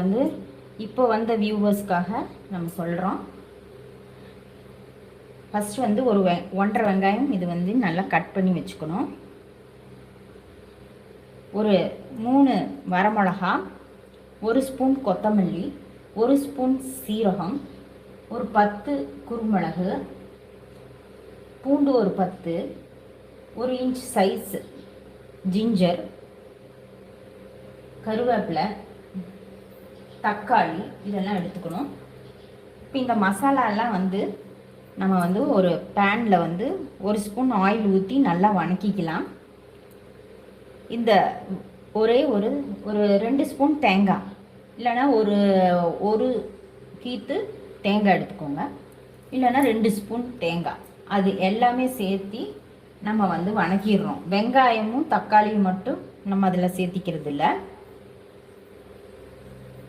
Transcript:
வந்து இப்போ வந்த வியூவர்ஸ்க்காக நம்ம சொல்கிறோம் ஃபஸ்ட் வந்து ஒரு வெ ஒன்றரை வெங்காயம் இது வந்து நல்லா கட் பண்ணி வச்சுக்கணும். ஒரு மூணு வரமிளகா ஒரு ஸ்பூன் கொத்தமல்லி ஒரு ஸ்பூன் சீரகம் ஒரு பத்து குருமிளகு பூண்டு ஒரு பத்து ஒரு இன்ச் சைஸ் ஜிஞ்சர் கருவேப்பிலை தக்காளி இதெல்லாம் எடுத்துக்கணும். இப்போ இந்த மசாலாலாம் வந்து நம்ம வந்து ஒரு பேனில் வந்து ஒரு ஸ்பூன் ஆயில் ஊற்றி நல்லா வணக்கிக்கலாம். இந்த ஒரே ஒரு ஒரு ரெண்டு ஸ்பூன் தேங்காய். இல்லைன்னா ஒரு ஒரு கீத்து தேங்காய் எடுத்துக்கோங்க. இல்லைன்னா ரெண்டு ஸ்பூன் தேங்காய். அது எல்லாமே சேர்த்தி நம்ம வந்து வணக்கிடுறோம். வெங்காயமும் தக்காளியும் மட்டும் நம்ம அதில் சேர்த்திக்கிறது இல்லை